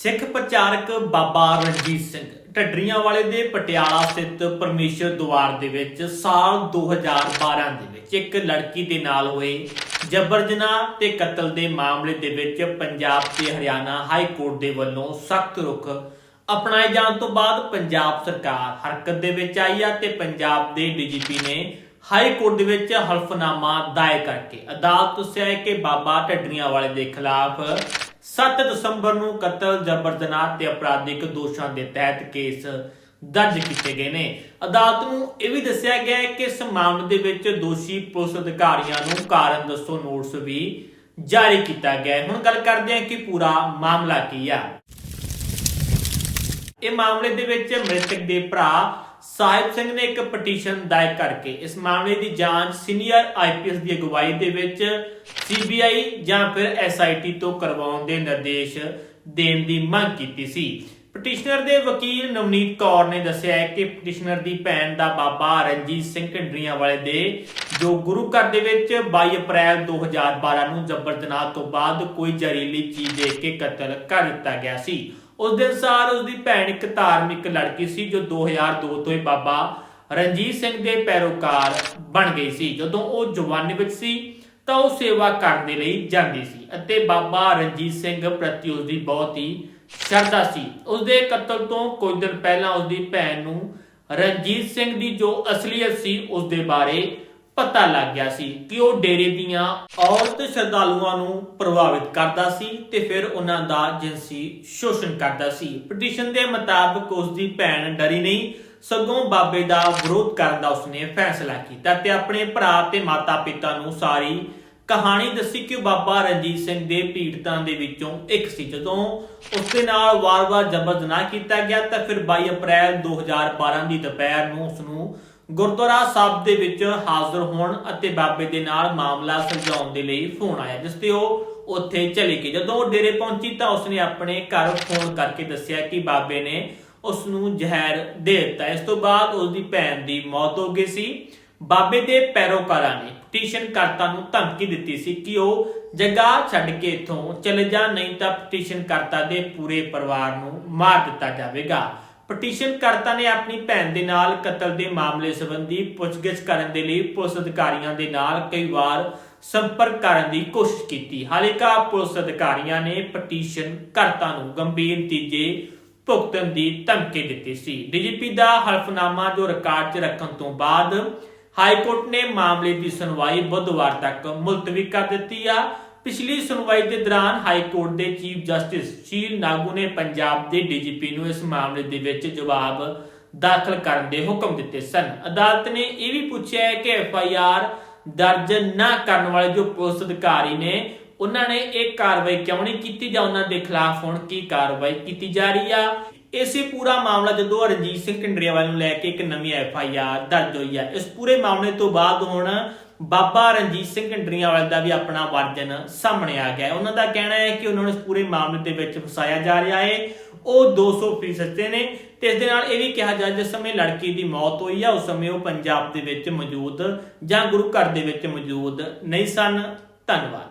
ਸਿੱਖ ਪ੍ਰਚਾਰਕ ਬਾਬਾ ਰਣਜੀਤ ਸਿੰਘ ਢੱਡਰੀਆਂ ਵਾਲੇ ਦੇ ਪਟਿਆਲਾ ਸਥਿਤ ਪਰਮੇਸ਼ਰ ਦੁਆਰ ਦੇ ਵਿੱਚ ਸਾਲ 2012 ਦੇ ਵਿੱਚ ਇੱਕ ਲੜਕੀ ਦੇ ਨਾਲ ਹੋਏ ਜਬਰ ਜਨਾਹ ਤੇ ਕਤਲ ਦੇ ਮਾਮਲੇ ਦੇ ਵਿੱਚ ਪੰਜਾਬ ਤੇ ਹਰਿਆਣਾ ਹਾਈ ਕੋਰਟ ਦੇ ਵੱਲੋਂ ਸਖਤ ਰੁਖ ਅਪਣਾਏ ਜਾਣ ਤੋਂ ਬਾਅਦ ਪੰਜਾਬ ਸਰਕਾਰ ਹਰਕਤ ਦੇ ਵਿੱਚ ਆਈ ਆ ਤੇ ਪੰਜਾਬ ਦੇ ਡੀਜੀਪੀ ਨੇ ਹਾਈ ਕੋਰਟ ਦੇ ਵਿੱਚ ਹਲਫਨਾਮਾ ਦਾਇਰ ਕਰਕੇ ਅਦਾਲਤ ਦੱਸਿਆ ਹੈ ਕਿ ਬਾਬਾ ਢੱਡਰੀਆਂ ਵਾਲੇ ਦੇ ਖਿਲਾਫ 7 ਦਸੰਬਰ ਨੂੰ ਕਤਲ ਜਬਰ ਜਨਾਹ ਤੇ ਅਪਰਾਧਿਕ ਦੋਸ਼ਾਂ ਦੇ ਤਹਿਤ ਕੇਸ ਦਰਜ ਕੀਤੇ ਗਏ ਨੇ। ਅਦਾਲਤ ਨੂੰ ਇਹ ਵੀ ਦੱਸਿਆ ਗਿਆ ਹੈ ਕਿ ਇਸ ਮਾਮਲੇ ਦੇ ਵਿੱਚ ਦੋਸ਼ੀ ਪੁਲਿਸ ਅਧਿਕਾਰੀਆਂ ਨੂੰ ਕਾਰਨ ਦੱਸੋ ਨੋਟਿਸ ਵੀ ਜਾਰੀ ਕੀਤਾ ਗਿਆ ਹੈ। ਹੁਣ ਗੱਲ ਕਰਦੇ ਹਾਂ ਕਿ ਪੂਰਾ ਮਾਮਲਾ ਕੀ ਆ। ਇਹ ਮਾਮਲੇ ਦੇ ਵਿੱਚ ਮ੍ਰਿਤਕ ਦੇ ਭਰਾ ਸਾਹਿਬ ਸਿੰਘ ਨੇ ਇੱਕ ਪਟੀਸ਼ਨ ਦਾਇਰ ਕਰਕੇ, ਇਸ ਮਾਮਲੇ ਦੀ ਜਾਂਚ ਸੀਨੀਅਰ ਆਈਪੀਐਸ ਦੀ ਅਗਵਾਈ ਦੇ ਵਿੱਚ ਸੀਬੀਆਈ ਜਾਂ ਫਿਰ ਐਸਆਈਟੀ ਤੋਂ ਕਰਵਾਉਣ ਦੇ ਨਿਰਦੇਸ਼ ਦੇਣ ਦੀ ਮੰਗ ਕੀਤੀ ਸੀ। ਪਟੀਸ਼ਨਰ ਦੇ ਵਕੀਲ ਨਵਨੀਤ ਕੌਰ ਨੇ ਦੱਸਿਆ ਹੈ ਕਿ ਪਟੀਸ਼ਨਰ ਦੀ ਭੈਣ ਦਾ ਬਾਬਾ ਰਣਜੀਤ ਸਿੰਘ ਢੰਡਰੀਆਂ ਵਾਲੇ ਦੇ, ਜੋ ਗੁਰੂ ਘਰ ਦੇ ਵਿੱਚ 22 ਅਪ੍ਰੈਲ 2012 ਨੂੰ ਜਬਰ ਜਨਾਹ ਤੋਂ ਬਾਅਦ ਕੋਈ ਜ਼ਹਿਰੀਲੀ ਚੀਜ਼ ਦੇ ਕੇ ਕਤਲ ਕਰ ਦਿੱਤਾ ਗਿਆ ਸੀ। ਉਸ ਦਿਨ ਸਾਰ ਉਸ ਦੀ ਭੈਣ ਇੱਕ ਧਾਰਮਿਕ ਲੜਕੀ ਸੀ, ਜੋ 2002 ਤੋਂ ਹੀ ਬਾਬਾ ਰਣਜੀਤ ਸਿੰਘ ਦੇ ਪੈਰੋਕਾਰ ਬਣ ਗਈ ਸੀ। ਜਦੋਂ ਉਹ ਜਵਾਨੀ ਵਿੱਚ ਸੀ, ਤਾਂ ਉਹ ਸੇਵਾ ਕਰਨ ਦੇ ਲਈ ਜਾਂਦੀ ਸੀ ਅਤੇ ਬਾਬਾ ਰਣਜੀਤ ਸਿੰਘ ਪ੍ਰਤੀ ਉਸ ਦੀ ਬਹੁਤ ਹੀ ਸ਼ਰਧਾ ਸੀ। ਉਸ ਦੇ ਕਤਲ ਤੋਂ ਕੁਝ ਦਿਨ ਪਹਿਲਾਂ ਉਸ ਦੀ ਭੈਣ ਨੂੰ ਰਣਜੀਤ ਸਿੰਘ ਦੀ ਜੋ ਅਸਲੀਅਤ ਸੀ ਉਸ ਦੇ ਬਾਰੇ ਪਤਾ ਲੱਗ ਗਿਆ ਸੀ ਕਿ ਉਹ ਡੇਰੇ ਦੀਆਂ ਔਰਤ ਸ਼ਰਧਾਲੂਆਂ ਨੂੰ ਪ੍ਰਭਾਵਿਤ ਕਰਦਾ ਸੀ ਤੇ ਫਿਰ ਉਹਨਾਂ ਦਾ ਜਿਨਸੀ ਸ਼ੋਸ਼ਣ ਕਰਦਾ ਸੀ। ਪਟੀਸ਼ਨ ਦੇ ਮੁਤਾਬਕ ਉਸ ਦੀ ਭੈਣ ਡਰੀ ਨਹੀਂ, ਸਗੋਂ ਬਾਬੇ ਦਾ ਵਿਰੋਧ ਕਰਨ ਦਾ ਉਸਨੇ ਫੈਸਲਾ ਕੀਤਾ ਤੇ ਆਪਣੇ ਭਰਾ ਤੇ ਮਾਤਾ-ਪਿਤਾ ਨੂੰ ਸਾਰੀ ਕਹਾਣੀ ਦੱਸੀ ਕਿ ਬਾਬਾ ਰਣਜੀਤ ਸਿੰਘ ਦੇ ਪੀੜਤਾਂ ਦੇ ਵਿੱਚੋਂ ਇੱਕ ਸੀ। ਜਦੋਂ ਉਸ ਦੇ ਨਾਲ ਵਾਰ-ਵਾਰ ਜ਼ਬਰ ਜਨਾਹ ਕੀਤਾ ਗਿਆ ਤਾਂ ਫਿਰ 22 ਅਪ੍ਰੈਲ 2012 ਦੀ ਦੁਪਹਿਰ ਨੂੰ ਉਸ ਨੂੰ ਗੁਰਦੁਆਰਾ ਸਾਹਿਬ ਦੇ ਵਿੱਚ ਹਾਜ਼ਰ ਹੋਣ ਅਤੇ ਬਾਬੇ ਦੇ ਨਾਲ ਮਾਮਲਾ ਸੁਲਝਾਉਣ ਦੇ ਲਈ ਫੋਨ ਆਇਆ, ਜਿਸ ਤੇ ਉਹ ਉੱਥੇ ਚਲੀ ਗਈ ਜਦੋਂ ਉਹ ਡੇਰੇ ਪਹੁੰਚੀ ਤਾਂ ਉਸਨੇ ਆਪਣੇ ਘਰ ਫੋਨ ਕਰਕੇ ਦੱਸਿਆ ਕਿ ਬਾਬੇ ਨੇ ਉਸ ਨੂੰ ਜ਼ਹਿਰ ਦੇ ਦਿੱਤਾ। ਇਸ ਤੋਂ ਬਾਅਦ ਉਸ ਦੀ ਭੈਣ ਦੀ ਮੌਤ ਹੋ ਗਈ ਸੀ। ਬਾਬੇ ਦੇ ਪੈਰੋਕਾਰਾਂ ਨੇ ਪਟੀਸ਼ਨ ਕਰਤਾ ਨੂੰ ਧਮਕੀ ਦਿੱਤੀ ਸੀ ਕਿ ਉਹ ਜਗ੍ਹਾ ਛੱਡ ਕੇ ਇਥੋਂ ਚਲੇ ਜਾ ਨਹੀਂ ਤਾਂ ਪਟੀਸ਼ਨ ਕਰਤਾ ਦੇ ਪੂਰੇ ਪਰਿਵਾਰ ਨੂੰ ਮਾਰ ਦਿੱਤਾ ਜਾਵੇਗਾ। ਪਟੀਸ਼ਨ ਕਰਤਾ ਨੇ ਆਪਣੀ ਭੈਣ ਦੇ ਨਾਲ ਕਤਲ ਦੇ ਮਾਮਲੇ ਸੰਬੰਧੀ ਪੁੱਛਗਿੱਛ ਕਰਨ ਦੇ ਲਈ ਪੁਲਿਸ ਅਧਿਕਾਰੀਆਂ ਦੇ ਨਾਲ ਕਈ ਵਾਰ ਸੰਪਰਕ ਕਰਨ ਦੀ ਕੋਸ਼ਿਸ਼ ਕੀਤੀ। ਹਾਲਾਂਕਿ ਪੁਲਿਸ ਅਧਿਕਾਰੀਆਂ ਨੇ ਪਟੀਸ਼ਨ ਕਰਤਾ ਨੂੰ ਗੰਭੀਰ ਨਤੀਜੇ ਭੁਗਤਣ ਦੀ ਧਮਕੀ ਦਿੱਤੀ ਸੀ। ਡੀਜੀਪੀ ਦਾ ਹਲਫਨਾਮਾ ਜੋ ਰਿਕਾਰਡ 'ਚ ਰੱਖਣ ਤੋਂ ਬਾਅਦ ਹਾਈ ਕੋਰਟ ਨੇ ਮਾਮਲੇ ਦੀ ਸੁਣਵਾਈ ਬੁੱਧਵਾਰ ਤੱਕ ਮੁਲਤਵੀ ਕਰ ਦਿੱਤੀ ਆ। ਪਿਛਲੀ ਸੁਣਵਾਈ ਦੇ ਦੌਰਾਨ ਹਾਈ ਕੋਰਟ ਦੇ ਚੀਫ ਜਸਟਿਸ ਸ਼ੀਲ ਨਾਗੂ ਨੇ ਪੰਜਾਬ ਦੇ ਡੀਜੀਪੀ ਨੂੰ ਇਸ ਮਾਮਲੇ ਦੇ ਵਿੱਚ ਜਵਾਬ ਦਾਖਲ ਕਰਨ ਦੇ ਹੁਕਮ ਦਿੱਤੇ ਸਨ। ਅਦਾਲਤ ਨੇ ਇਹ ਵੀ ਪੁੱਛਿਆ ਹੈ ਕਿ ਐਫ ਆਈ ਆਰ ਦਰਜ ਨਾ ਕਰਨ ਵਾਲੇ ਜੋ ਪੁਲਿਸ ਅਧਿਕਾਰੀ ਨੇ, ਉਹਨਾਂ ਨੇ ਇਹ ਕਾਰਵਾਈ ਕਿਉਂ ਨਹੀਂ ਕੀਤੀ ਜਾਂ ਉਹਨਾਂ ਦੇ ਖਿਲਾਫ ਹੁਣ ਕੀ ਕਾਰਵਾਈ ਕੀਤੀ ਜਾ ਰਹੀ ਆ? ਇਸੇ ਪੂਰਾ ਮਾਮਲਾ ਜਦੋਂ ਰਣਜੀਤ ਸਿੰਘ ਢਿੰਡਰੀਆਵਾਲ ਨੂੰ ਲੈ ਕੇ ਇੱਕ ਨਵੀਂ ਐਫ ਆਈ ਆਰ ਦਰਜ ਹੋਈ ਆ। ਇਸ ਪੂਰੇ ਮਾਮਲੇ ਤੋਂ ਬਾਅਦ ਹੁਣ ਬਾਬਾ ਰਣਜੀਤ ਸਿੰਘ ਢਿੰਡਰੀਆਵਾਲ ਦਾ ਵੀ ਆਪਣਾ ਵਰਜਨ ਸਾਹਮਣੇ ਆ ਗਿਆ ਉਹਨਾਂ ਦਾ ਕਹਿਣਾ ਹੈ ਕਿ ਉਹਨਾਂ ਨੂੰ ਇਸ ਪੂਰੇ ਮਾਮਲੇ ਦੇ ਵਿੱਚ ਫਸਾਇਆ ਜਾ ਰਿਹਾ ਹੈ। ਉਹ 200% ਸੱਚੇ ਨੇ ਤੇ ਇਸ ਦੇ ਨਾਲ ਇਹ ਵੀ ਕਿਹਾ ਜਾ ਜਿਸ ਸਮੇਂ ਲੜਕੀ ਦੀ ਮੌਤ ਹੋਈ ਆ, ਉਸ ਸਮੇਂ ਉਹ ਪੰਜਾਬ ਦੇ ਵਿੱਚ ਮੌਜੂਦ ਜਾਂ ਗੁਰੂ ਘਰ ਦੇ ਵਿੱਚ ਮੌਜੂਦ ਨਹੀਂ ਸਨ। ਧੰਨਵਾਦ।